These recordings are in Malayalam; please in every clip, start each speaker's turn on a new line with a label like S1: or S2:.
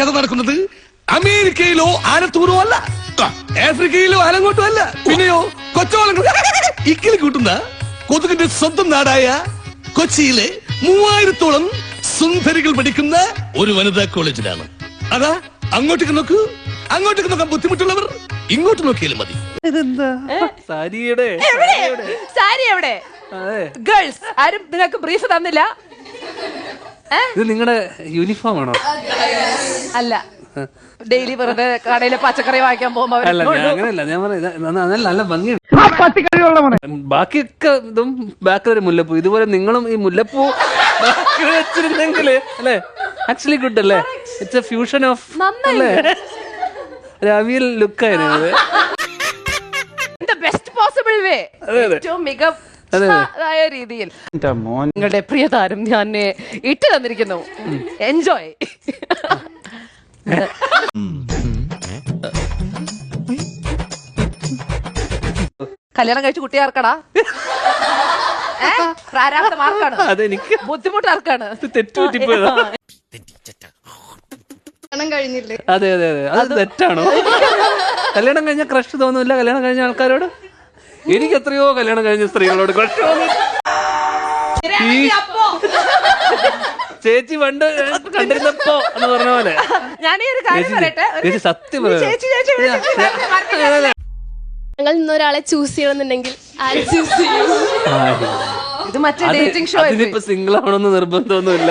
S1: കഥ നടക്കുന്നത് അമേരിക്കയിലോ ആനത്തൂരോ അല്ല. ആഫ്രിക്കയിലോ ആലങ്കോട്ടോ അല്ല. പിന്നെയോ കൊച്ചോളങ്ങൾ ഇക്കിളി കൂട്ടുന്ന കൊതുകിന്റെ സ്വന്തം നാടായ കൊച്ചിയിലെ മൂവായിരത്തോളം സുന്ദരികൾ പഠിക്കുന്ന ഒരു വനിതാ കോളേജിലാണ്. അതാ അങ്ങോട്ടേക്ക് നോക്കൂ. അങ്ങോട്ടേക്ക് നോക്കാൻ ബുദ്ധിമുട്ടുള്ളവർ ഇങ്ങോട്ട് നോക്കിയാലും മതി.
S2: സാരി എവിടെ? ഗേൾസ് ആരും നിനക്ക് ബ്രീഫ് തന്നില്ല?
S3: ഇത് നിങ്ങളുടെ യൂണിഫോം ആണോ?
S2: അല്ല. ഡെയിലി വെറുതെ കടയിലെ പച്ചക്കറി വാങ്ങിക്കാൻ പോകുമ്പോ
S3: അല്ല ഞാൻ അങ്ങനെയല്ല ഞാൻ പറഞ്ഞത് നല്ല ഭംഗിയുണ്ട് ബാക്കിയൊക്കെ ഇതും ബാക്കിൽ ഒരു മുല്ലപ്പൂ. ഇതുപോലെ നിങ്ങളും ഈ മുല്ലപ്പൂ ബാക്കിൽ വെച്ചിരുന്നെങ്കിൽ അല്ലേ? ആക്ച്വലി ഗുഡ് അല്ലേ? It's a fusion of. അല്ലേ? രവിയിൽ ലുക്കായിരുന്നു
S2: ബെസ്റ്റ്
S3: പോസിബിൾ വേ
S2: ഏറ്റവും way. രീതിയിൽ. നിങ്ങളുടെ പ്രിയ താരം ഞാൻ ഇട്ട് തന്നിരിക്കുന്നു. എൻജോയ് കല്യാണം കഴിച്ച് കുട്ടി ആർക്കടാ? ഏ? പ്രാരാബ്ധം ആർക്കാണ്?
S3: അതെനിക്ക്
S2: ബുദ്ധിമുട്ട് ആർക്കാണ്?
S3: അതെ അതെ അതെ അത്. തെറ്റാണോ? കല്യാണം കഴിഞ്ഞ ക്രഷ് തോന്നുന്നില്ല? കല്യാണം കഴിഞ്ഞ ആൾക്കാരോട്? എനിക്ക് എത്രയോ കല്യാണം കഴിഞ്ഞ സ്ത്രീകളോട് ചേച്ചി പണ്ട് കണ്ടിരുന്നപ്പോ എന്ന് പറഞ്ഞ പോലെ.
S2: ഞാൻ ഈ ഒരു കാര്യം
S3: ചേച്ചി,
S2: പറയട്ടെ? ഒരു-
S3: ചേച്ചി സത്യം പറയാം.
S2: ചേച്ചി ചേച്ചി.
S4: ഞങ്ങൾ ഇന്നൊരാളെ ചൂസ് ചെയ്യണമെന്നുണ്ടെങ്കിൽ ആരെ ചൂസ് ചെയ്യും?
S2: ഇത് മറ്റേ ഡേറ്റിംഗ് ഷോ
S3: അതിനിപ്പോ സിംഗിൾ ആവണമെന്ന് നിർബന്ധമൊന്നുമില്ല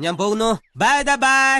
S5: ഞാൻ പോകുന്നു. Bye bye